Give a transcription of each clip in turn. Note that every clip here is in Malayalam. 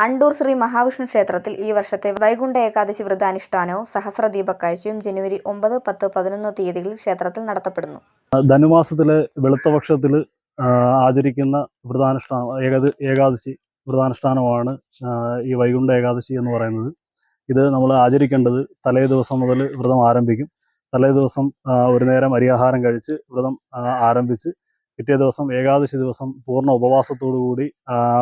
അണ്ടൂർ ശ്രീ മഹാവിഷ്ണു ക്ഷേത്രത്തിൽ ഈ വർഷത്തെ വൈകുണ്ഠ ഏകാദശി വ്രതാനുഷ്ഠാനവും സഹസ്രദീപക്കാഴ്ചയും ജനുവരി ഒമ്പത് പത്ത് പതിനൊന്ന് തീയതികളിൽ ക്ഷേത്രത്തിൽ നടത്തപ്പെടുന്നു. ധനുമാസത്തിലെ വെളുത്തപക്ഷത്തിൽ ആചരിക്കുന്ന വ്രതാനുഷ്ഠാനം ഏകാദ ഏകാദശി വ്രതാനുഷ്ഠാനമാണ് ഈ വൈകുണ്ഠ ഏകാദശി എന്ന് പറയുന്നത്. ഇത് നമ്മൾ ആചരിക്കേണ്ടത് തലേ ദിവസം മുതൽ വ്രതം ആരംഭിക്കും. തലേ ദിവസം ഒരു നേരം അരിയാഹാരം കഴിച്ച് വ്രതം ആരംഭിച്ച് പിറ്റേ ദിവസം ഏകാദശി ദിവസം പൂർണ ഉപവാസത്തോടുകൂടി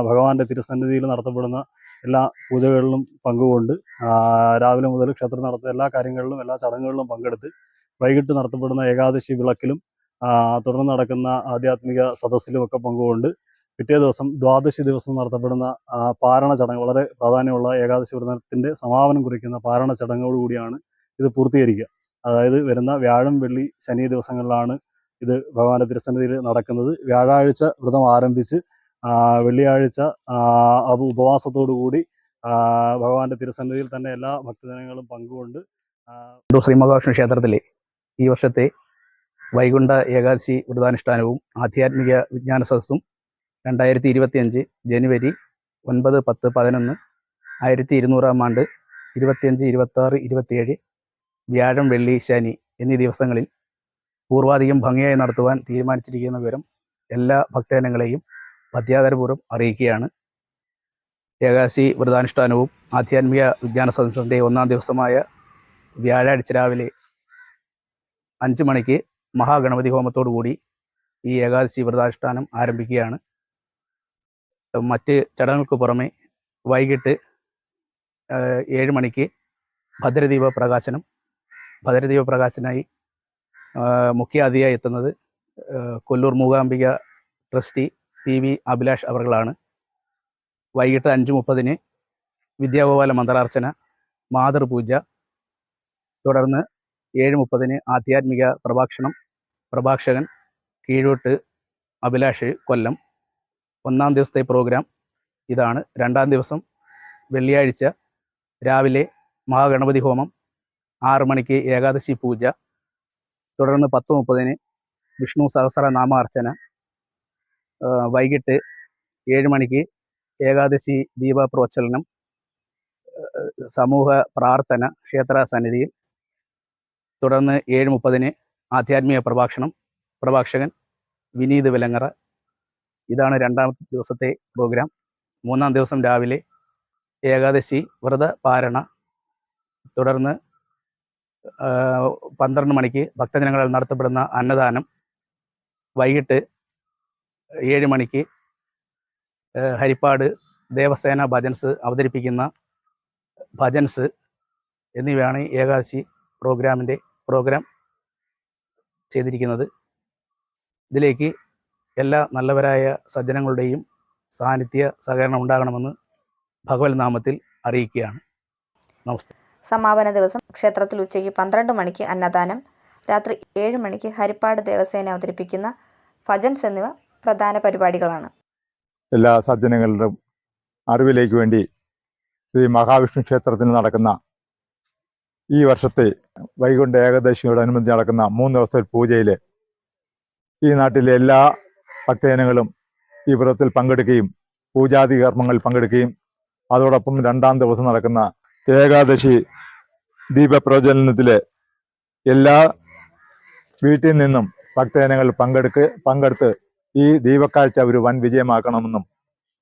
ഭഗവാന്റെ തിരുസന്നിധിയിൽ നടത്തപ്പെടുന്ന എല്ലാ പൂജകളിലും പങ്കുകൊണ്ട് രാവിലെ മുതൽ ക്ഷേത്രം നടത്തുന്ന എല്ലാ കാര്യങ്ങളിലും എല്ലാ ചടങ്ങുകളിലും പങ്കെടുത്ത് വൈകിട്ട് നടത്തപ്പെടുന്ന ഏകാദശി വിളക്കിലും തുടർന്ന് നടക്കുന്ന ആധ്യാത്മിക സദസ്സിലുമൊക്കെ പങ്കുകൊണ്ട് പിറ്റേ ദിവസം ദ്വാദശി ദിവസം നടത്തപ്പെടുന്ന പാരണ ചടങ്ങ് വളരെ പ്രാധാന്യമുള്ള ഏകാദശി വ്രതത്തിന്റെ സമാപനം കുറിക്കുന്ന പാരണ ചടങ്ങോടുകൂടിയാണ് ഇത് പൂർത്തീകരിക്കുക. അതായത് വരുന്ന വ്യാഴം വെള്ളി ശനി ദിവസങ്ങളിലാണ് ഇത് ഭഗവാന്റെ തിരുസന്നിധിയിൽ നടക്കുന്നത്. വ്യാഴാഴ്ച വ്രതം ആരംഭിച്ച് വെള്ളിയാഴ്ച അത് ഉപവാസത്തോടു കൂടി ആ, ഭഗവാന്റെ തിരുസന്നിധിയിൽ തന്നെ എല്ലാ ഭക്തജനങ്ങളും പങ്കുകൊണ്ട് ശ്രീമഹാവിഷ്ണു ശ്രീ ക്ഷേത്രത്തിലെ ഈ വർഷത്തെ വൈകുണ്ഠ ഏകാദശി വ്രതാനുഷ്ഠാനവും ആധ്യാത്മിക വിജ്ഞാന സദസ്സും രണ്ടായിരത്തി ഇരുപത്തിയഞ്ച് ജനുവരി ഒൻപത് പത്ത് പതിനൊന്ന് ആയിരത്തി ഇരുന്നൂറാം ആണ്ട് ഇരുപത്തിയഞ്ച് ഇരുപത്താറ് ഇരുപത്തിയേഴ് വ്യാഴം വെള്ളി ശനി എന്നീ ദിവസങ്ങളിൽ പൂർവാധികം ഭംഗിയായി നടത്തുവാൻ തീരുമാനിച്ചിരിക്കുന്ന വിവരം എല്ലാ ഭക്തജനങ്ങളെയും പദ്യാതരപൂർവം അറിയിക്കുകയാണ്. ഏകാശി വ്രതാനുഷ്ഠാനവും ആധ്യാത്മിക വിജ്ഞാന സദസ്സിന്റെ ഒന്നാം ദിവസമായ വ്യാഴാഴ്ച രാവിലെ അഞ്ച് മണിക്ക് മഹാഗണപതി ഹോമത്തോടു കൂടി ഈ ഏകാദശി വ്രതാനുഷ്ഠാനം ആരംഭിക്കുകയാണ്. മറ്റ് ചടങ്ങുകൾക്ക് പുറമെ വൈകിട്ട് ഏഴ് മണിക്ക് ഭദ്രദീപ പ്രകാശനം ഭദ്രദീപ പ്രകാശനായി മുഖ്യ അതിഥിയായി എത്തുന്നത് Kollur Mookambika trustee p v Abhilash അവർകളാണ് വൈകിട്ട് അഞ്ച് മുപ്പതിന് വിദ്യാഗോപാല മന്ത്രാർച്ചന മാതൃപൂജ തുടർന്ന് ഏഴ് മുപ്പതിന് ആധ്യാത്മിക പ്രഭാഷണം പ്രഭാഷകൻ കീഴോട്ട് അഭിലാഷ് കൊല്ലം. ഒന്നാം ദിവസത്തെ പ്രോഗ്രാം ഇതാണ്. രണ്ടാം ദിവസം വെള്ളിയാഴ്ച രാവിലെ മഹാഗണപതി ഹോമം ആറ് മണിക്ക് ഏകാദശി പൂജ തുടർന്ന് പത്ത് മുപ്പതിന് വിഷ്ണു സഹസ്ര നാമാർച്ചന വൈകിട്ട് ഏഴ് മണിക്ക് ഏകാദശി ദീപ പ്രോച്ചലനം സമൂഹ പ്രാർത്ഥന ക്ഷേത്ര സന്നിധിയിൽ. തുടർന്ന് ഏഴ് മുപ്പതിന് ആധ്യാത്മിക പ്രഭാഷണം പ്രഭാഷകൻ വിനീത് വിലങ്ങറ. ഇതാണ് രണ്ടാമത്തെ ദിവസത്തെ പ്രോഗ്രാം. മൂന്നാം ദിവസം രാവിലെ ഏകാദശി വ്രത പാരണ. തുടർന്ന് പന്ത്രണ്ട് മണിക്ക് ഭക്തജനങ്ങളാൽ നടത്തപ്പെടുന്ന അന്നദാനം വൈകിട്ട് ഏഴ് മണിക്ക് ഹരിപ്പാട് ദേവസേന ഭജൻസ് അവതരിപ്പിക്കുന്ന ഭജൻസ് എന്നിവയാണ് ഏകാദശി പ്രോഗ്രാമിന്റെ പ്രോഗ്രാം ചെയ്തിരിക്കുന്നത്. ഇതിലേക്ക് എല്ലാ നല്ലവരായ സജ്ജനങ്ങളുടെയും സാന്നിധ്യ സഹകരണം ഉണ്ടാകണമെന്ന് ഭഗവത് നാമത്തിൽ അറിയിക്കുകയാണ്. നമസ്തേ സമാപന ദിവസം ക്ഷേത്രത്തിൽ ഉച്ചയ്ക്ക് പന്ത്രണ്ട് മണിക്ക് അന്നദാനം രാത്രി ഏഴ് മണിക്ക് ഹരിപ്പാട് ദേവസേന അവതരിപ്പിക്കുന്ന ഭജൻസ് എന്നിവ പ്രധാന പരിപാടികളാണ്. എല്ലാ സജ്ജനങ്ങളുടെയും അറിവിലേക്ക് വേണ്ടി ശ്രീ മഹാവിഷ്ണു ക്ഷേത്രത്തിൽ നടക്കുന്ന ഈ വർഷത്തെ വൈകുണ്ഠ ഏകാദശിയോടനുബന്ധിച്ച് നടക്കുന്ന മൂന്ന് ദിവസത്തെ പൂജയിൽ ഈ നാട്ടിലെ എല്ലാ ഭക്തജനങ്ങളും ഈ വ്രതത്തിൽ പങ്കെടുക്കുകയും പൂജാതി കർമ്മങ്ങളിൽ പങ്കെടുക്കുകയും അതോടൊപ്പം രണ്ടാം ദിവസം നടക്കുന്ന ഏകാദശി ദീപപ്രവചനത്തിലെ എല്ലാ വീട്ടിൽ നിന്നും ഭക്തജനങ്ങൾ പങ്കെടുക്ക് പങ്കെടുത്ത് ഈ ദീപക്കാഴ്ച ഒരു വൻ വിജയമാക്കണമെന്നും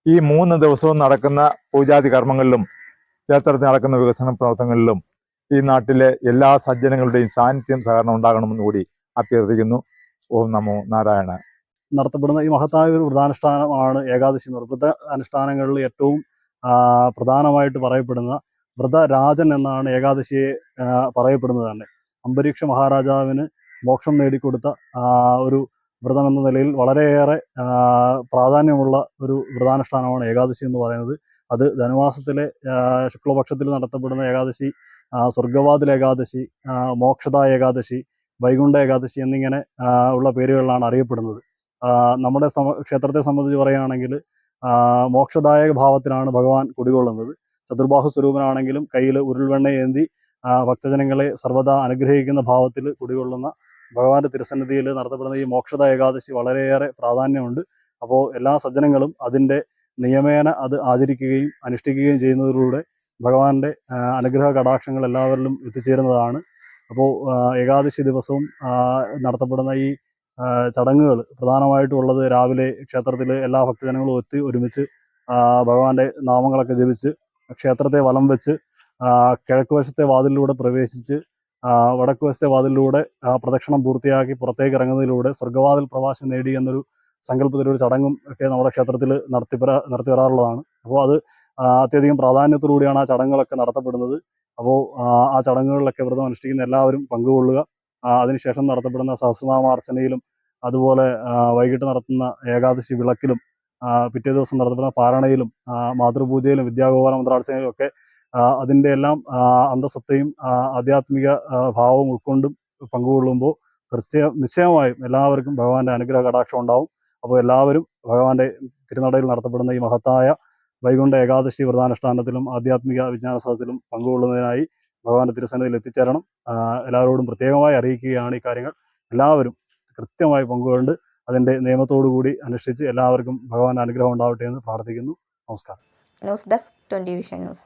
ഈ മൂന്ന് ദിവസവും നടക്കുന്ന പൂജാതി കർമ്മങ്ങളിലും ക്ഷേത്രത്തിൽ നടക്കുന്ന വികസന പ്രവർത്തനങ്ങളിലും ഈ നാട്ടിലെ എല്ലാ സജ്ജനങ്ങളുടെയും സാന്നിധ്യം സഹകരണം ഉണ്ടാകണമെന്ന് കൂടി അഭ്യർത്ഥിക്കുന്നു. ഓം നമോ നാരായണ. നടത്തപ്പെടുന്ന ഈ മഹത്തായ ഒരു വ്രതാനുഷ്ഠാനമാണ് ഏകാദശി എന്ന് അനുഷ്ഠാനങ്ങളിൽ ഏറ്റവും പ്രധാനമായിട്ട് പറയപ്പെടുന്ന വ്രതരാജൻ എന്നാണ് ഏകാദശിയെ പറയപ്പെടുന്നത് തന്നെ. അംബരീക്ഷ മഹാരാജാവിന് മോക്ഷം നേടിക്കൊടുത്ത ഒരു വ്രതം എന്ന നിലയിൽ വളരെയേറെ പ്രാധാന്യമുള്ള ഒരു വ്രതാനുഷ്ഠാനമാണ് ഏകാദശി എന്ന് പറയുന്നത്. അത് ധനുമാസത്തിലെ ശുക്ലപക്ഷത്തിൽ നടത്തപ്പെടുന്ന ഏകാദശി സ്വർഗവാതിൽ ഏകാദശി മോക്ഷത ഏകാദശി വൈകുണ്ഠ ഏകാദശി എന്നിങ്ങനെ ഉള്ള പേരുകളിലാണ് അറിയപ്പെടുന്നത്. നമ്മുടെ ക്ഷേത്രത്തെ സംബന്ധിച്ച് പറയുകയാണെങ്കിൽ മോക്ഷദായക ഭാവത്തിലാണ് ഭഗവാൻ കുടികൊള്ളുന്നത്. ചതുർബാഹു സ്വരൂപനാണെങ്കിലും കയ്യിൽ ഉരുൾവെണ്ണ ഏന്തി ആ, ഭക്തജനങ്ങളെ സർവതാ അനുഗ്രഹിക്കുന്ന ഭാവത്തിൽ കുടികൊള്ളുന്ന ഭഗവാന്റെ തിരുസന്നിധിയിൽ നടത്തപ്പെടുന്ന ഈ മോക്ഷത ഏകാദശി വളരെയേറെ പ്രാധാന്യമുണ്ട്. അപ്പോൾ എല്ലാ സജ്ജനങ്ങളും അതിന്റെ നിയമേന അത് ആചരിക്കുകയും അനുഷ്ഠിക്കുകയും ചെയ്യുന്നതിലൂടെ ഭഗവാന്റെ അനുഗ്രഹ കടാക്ഷങ്ങൾ എല്ലാവരിലും എത്തിച്ചേരുന്നതാണ്. അപ്പോൾ ഏകാദശി ദിവസവും നടത്തപ്പെടുന്ന ഈ ചടങ്ങുകൾ പ്രധാനമായിട്ടുള്ളത് രാവിലെ ക്ഷേത്രത്തിൽ എല്ലാ ഭക്തജനങ്ങളും ഒത്തി ഒരുമിച്ച് ഭഗവാന്റെ നാമങ്ങളൊക്കെ ജപിച്ച് ക്ഷേത്രത്തെ വലം വെച്ച് കിഴക്ക് വശത്തെ വാതിലിലൂടെ പ്രവേശിച്ച് വടക്ക് വശത്തെ വാതിലിലൂടെ പ്രദക്ഷിണം പൂർത്തിയാക്കി പുറത്തേക്ക് ഇറങ്ങുന്നതിലൂടെ സ്വർഗവാതിൽ പ്രവാസം നേടി എന്നൊരു സങ്കല്പത്തിലൊരു ചടങ്ങും ഒക്കെ നമ്മുടെ ക്ഷേത്രത്തിൽ നടത്തിപ്പറ നടത്തി വരാറുള്ളതാണ്. അപ്പോൾ അത് അത്യധികം പ്രാധാന്യത്തോടുകൂടിയാണ് ആ ചടങ്ങുകളൊക്കെ നടത്തപ്പെടുന്നത്. അപ്പോൾ ആ ചടങ്ങുകളിലൊക്കെ വ്രതം അനുഷ്ഠിക്കുന്ന എല്ലാവരും പങ്കുകൊള്ളുക. അതിനുശേഷം നടത്തപ്പെടുന്ന സഹസ്രനാമാർച്ചനയിലും അതുപോലെ വൈകിട്ട് നടത്തുന്ന ഏകാദശി വിളക്കിലും പിറ്റേ ദിവസം നടത്തപ്പെടുന്ന പാരണയിലും മാതൃപൂജയിലും വിദ്യാഗോപാല മന്ത്രാർച്ചനയിലും ഒക്കെ അതിന്റെ എല്ലാം അന്തസത്തയും ആധ്യാത്മിക ഭാവവും ഉൾക്കൊണ്ടും പങ്കുകൊള്ളുമ്പോൾ തീർച്ചയായും നിശ്ചയമായും എല്ലാവർക്കും ഭഗവാന്റെ അനുഗ്രഹ കടാക്ഷം ഉണ്ടാവും. അപ്പോൾ എല്ലാവരും ഭഗവാന്റെ തിരുനടയിൽ നടത്തപ്പെടുന്ന ഈ മഹത്തായ വൈകുണ്ഠ ഏകാദശി വ്രതാനുഷ്ഠാനത്തിലും ആധ്യാത്മിക വിജ്ഞാന സദസ്സിലും പങ്കുകൊള്ളുന്നതിനായി ഭഗവാന്റെ തിരുസന്നിധിയിൽ എത്തിച്ചേരണം. എല്ലാവരോടും പ്രത്യേകമായി അറിയിക്കുകയാണ് ഈ കാര്യങ്ങൾ. എല്ലാവരും കൃത്യമായി പങ്കുകൊണ്ട് അതിന്റെ നിയമത്തോടുകൂടി അനുഷ്ഠിച്ച് എല്ലാവർക്കും ഭഗവാന്റെ അനുഗ്രഹം ഉണ്ടാവട്ടെ എന്ന് പ്രാർത്ഥിക്കുന്നു. നമസ്കാരം. News desk twenty vision news